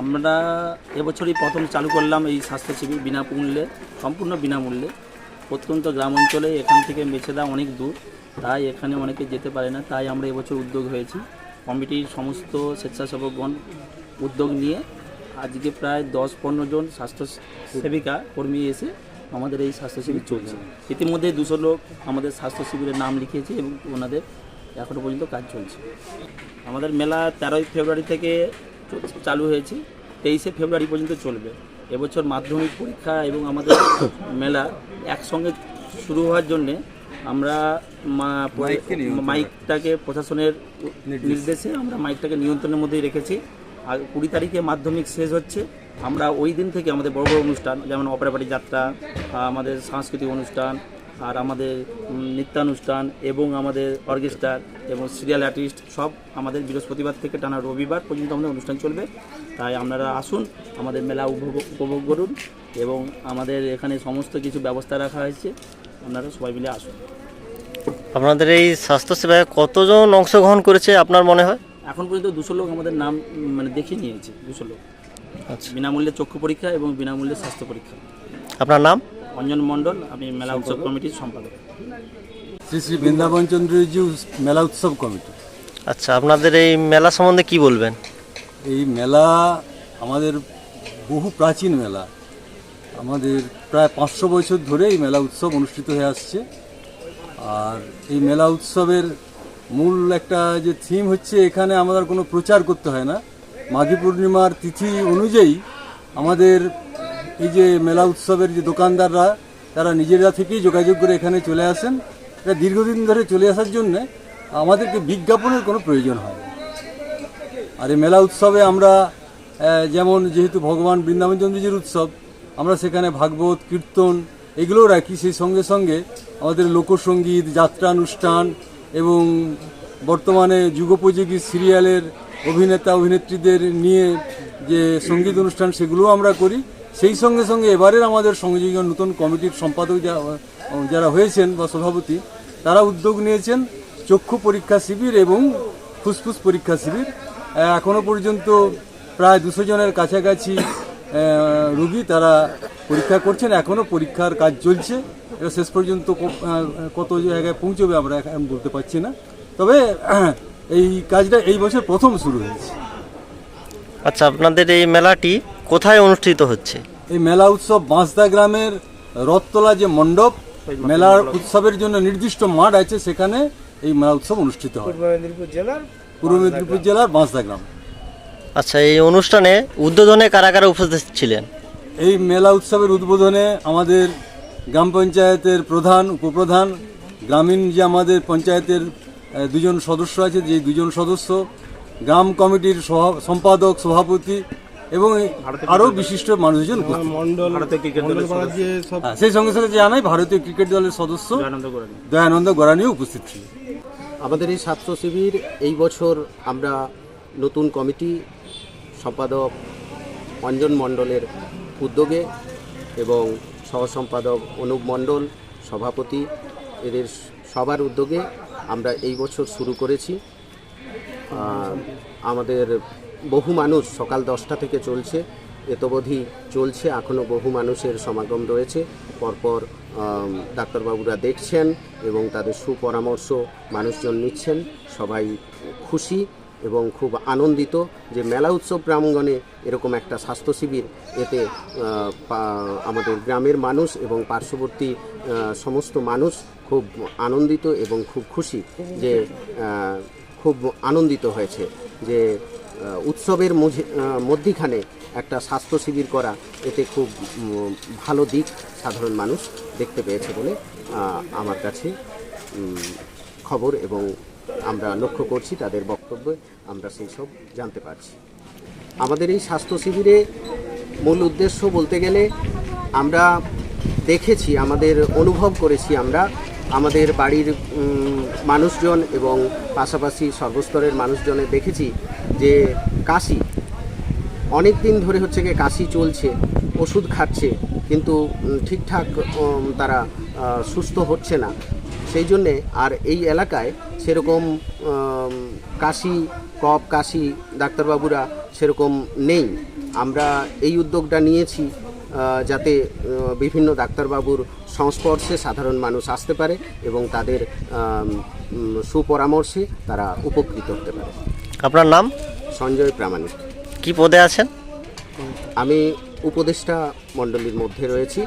আমরা এবছরই প্রথম চালু করলাম এই স্বাস্থ্য শিবির বিনামূল্যে, সম্পূর্ণ বিনামূল্যে। প্রত্যন্ত গ্রাম অঞ্চলে এখান থেকে মেছেদা অনেক দূর, তাই এখানে অনেকে যেতে পারে না, তাই আমরা এবছর উদ্যোগ হয়েছি। কমিটির সমস্ত স্বেচ্ছাসেবকগণ উদ্যোগ নিয়ে আজকে প্রায় দশ পনেরো জন স্বাস্থ্য সেবিকা কর্মী এসে আমাদের এই স্বাস্থ্য শিবির চলছে। ইতিমধ্যে দুশো লোক আমাদের স্বাস্থ্য শিবিরের নাম লিখিয়েছে এবং ওনাদের এখনও পর্যন্ত কাজ চলছে। আমাদের মেলা তেরোই ফেব্রুয়ারি থেকে চালু হয়েছে। তেইশে ফেব্রুয়ারি পর্যন্ত চলবে। এবছর মাধ্যমিক পরীক্ষা এবং আমাদের মেলা একসঙ্গে শুরু হওয়ার জন্যে আমরা মাইকটাকে প্রশাসনের নির্দেশে। আমরা মাইকটাকে নিয়ন্ত্রণের মধ্যেই রেখেছি। আর কুড়ি তারিখে মাধ্যমিক শেষ হচ্ছে। আমরা ওই দিন থেকে আমাদের বড় বড় অনুষ্ঠান যেমন অপেরা পার্টি যাত্রা আমাদের সাংস্কৃতিক অনুষ্ঠান আর আমাদের নৃত্যানুষ্ঠান এবং আমাদের অর্কেস্ট্রার এবং সিরিয়াল আর্টিস্ট সব আমাদের বৃহস্পতিবার থেকে টানা রবিবার পর্যন্ত আমাদের অনুষ্ঠান চলবে। তাই আপনারা আসুন আমাদের মেলা উপভোগ উপভোগ করুন এবং আমাদের এখানে সমস্ত কিছু ব্যবস্থা রাখা হয়েছে। আপনারা সবাই মিলে আসুন। আপনাদের এই স্বাস্থ্যসেবায় কতজন অংশগ্রহণ করেছে আপনার মনে হয়? এখন পর্যন্ত দুশো লোক আমাদের নাম মানে দেখিয়ে নিয়েছে দুশো লোক। আচ্ছা। বিনামূল্যে চক্ষু পরীক্ষা এবং বিনামূল্যে স্বাস্থ্য পরীক্ষা। আপনার নাম? অঞ্জন মণ্ডল আমি মেলা উৎসব কমিটির সম্পাদক। শ্রী শ্রী বৃন্দাবন চন্দ্রজি মেলা উৎসব কমিটি। আচ্ছা আপনাদের এই মেলা সম্বন্ধে কি বলবেন? এই মেলা আমাদের বহু প্রাচীন মেলা। আমাদের প্রায় পাঁচশো বছর ধরে এই মেলা উৎসব অনুষ্ঠিত হয়ে আসছে। আর এই মেলা উৎসবের মূল একটা যে থিম হচ্ছে এখানে আমাদের কোনো প্রচার করতে হয় না। মাঘী পূর্ণিমার তিথি অনুযায়ী আমাদের এই যে মেলা উৎসবের যে দোকানদাররা, তারা নিজেরা থেকেই যোগাযোগ করে এখানে চলে আসেন। এটা দীর্ঘদিন ধরে চলে আসার জন্যে আমাদেরকে বিজ্ঞাপনের কোনো প্রয়োজন হয় আর এই মেলা উৎসবে আমরা যেমন যেহেতু ভগবান বৃন্দাবন চন্দ্রজির উৎসব, আমরা সেখানে ভাগবত, কীর্তন এগুলোও রাখি। সেই সঙ্গে সঙ্গে আমাদের লোকসঙ্গীত, যাত্রানুষ্ঠান এবং বর্তমানে যুগোপযোগী সিরিয়ালের অভিনেতা, অভিনেত্রীদের নিয়ে যে সংগীত অনুষ্ঠান, সেগুলোও আমরা করি। সেই সঙ্গে সঙ্গে এবারের আমাদের সংযোগী নতুন কমিটির সম্পাদক যারা হয়েছেন বা সভাপতি তারা উদ্যোগ নিয়েছেন চক্ষু পরীক্ষা শিবির এবং ফুসফুস পরীক্ষা শিবির। আহ, এখনও পর্যন্ত প্রায় দুশো জনের কাছাকাছি রুগী তারা পরীক্ষা করছেন। এখনও পরীক্ষার কাজ চলছে। এবার শেষ পর্যন্ত কত জায়গায় পৌঁছবে আমরা এখন বলতে পারছি না। তবে এই কাজটা এই বছর প্রথম শুরু হয়েছে। আচ্ছা আপনাদের এই মেলাটি কোথায় অনুষ্ঠিত হচ্ছে? এই মেলা উৎসব বাঁশদা গ্রামের রথতলা যে মণ্ডপ মেলার উৎসবের জন্য নির্দিষ্ট মাঠ আছে সেখানে এই মেলা উৎসব অনুষ্ঠিত হয়। পূর্ব মেদিনীপুর জেলার বাঁশদা গ্রাম। আচ্ছা এই অনুষ্ঠানে উদ্বোধনে কারা কারা উপস্থিত ছিলেন? এই মেলা উৎসবের উদ্বোধনে আমাদের গ্রাম পঞ্চায়েতের প্রধান উপপ্রধান গ্রামীণ যে আমাদের পঞ্চায়েতের দুজন সদস্য আছে যে দুজন সদস্য গ্রাম কমিটির সভা- সম্পাদক সভাপতি এবং আরও বিশিষ্ট মানুষজন সদস্য। হ্যাঁ, সেই সঙ্গে সঙ্গে জানাই ভারতীয় ক্রিকেট দলের সদস্য দয়ানন্দ গরানিও উপস্থিত ছিল আমাদের এই স্বাস্থ্য শিবির এই বছর আমরা নতুন কমিটি সম্পাদক অঞ্জন মণ্ডলের উদ্যোগে এবং সহ সম্পাদক অনুপ মণ্ডল সভাপতি এদের সবার উদ্যোগে আমরা এই বছর শুরু করেছি। আমাদের বহু মানুষ সকাল দশটা থেকে চলছে, এতবধি চলছে এখনও বহু মানুষের সমাগম রয়েছে। পরপর ডাক্তারবাবুরা দেখছেন এবং তাদের সুপরামর্শ মানুষজন নিচ্ছেন। সবাই খুশি এবং খুব আনন্দিত যে মেলা উৎসব প্রাঙ্গণে এরকম একটা স্বাস্থ্য শিবির এতে আমাদের গ্রামের মানুষ এবং পার্শ্ববর্তী সমস্ত মানুষ খুব আনন্দিত এবং খুব খুশি যে খুব আনন্দিত হয়েছে যে উৎসবের মধ্যিখানে একটা স্বাস্থ্য শিবির করা এতে খুব ভালো দিক সাধারণ মানুষ দেখতে পেয়েছে বলে আমার কাছে খবর এবং আমরা লক্ষ্য করছি তাদের বক্তব্যে আমরা সেই সব জানতে পারছি। আমাদের এই স্বাস্থ্য শিবিরে মূল উদ্দেশ্য বলতে গেলে আমরা দেখেছি, আমাদের অনুভব করেছি আমরা আমাদের বাড়ির মানুষজন এবং পাশাপাশি সর্বস্তরের মানুষজনে দেখেছি যে কাশি অনেক দিন ধরে হচ্ছে গিয়ে কাশি চলছে, ওষুধ খাচ্ছে, কিন্তু ঠিকঠাক তারা সুস্থ হচ্ছে না। সেই জন্যে আর এই এলাকায় সেরকম কাশি কপ কাশি ডাক্তারবাবুরা সেরকম নেই। আমরা এই উদ্যোগটা নিয়েছি। যাতে বিভিন্ন ডাক্তারবাবুর সংস্পর্শে সাধারণ মানুষ আসতে পারে এবং তাদের সুপরামর্শে তারা উপকৃত হতে পারে। আপনার নাম? সঞ্জয় প্রামাণিক। কি পদে আছেন? আমি উপদেষ্টা মণ্ডলীর মধ্যে রয়েছি।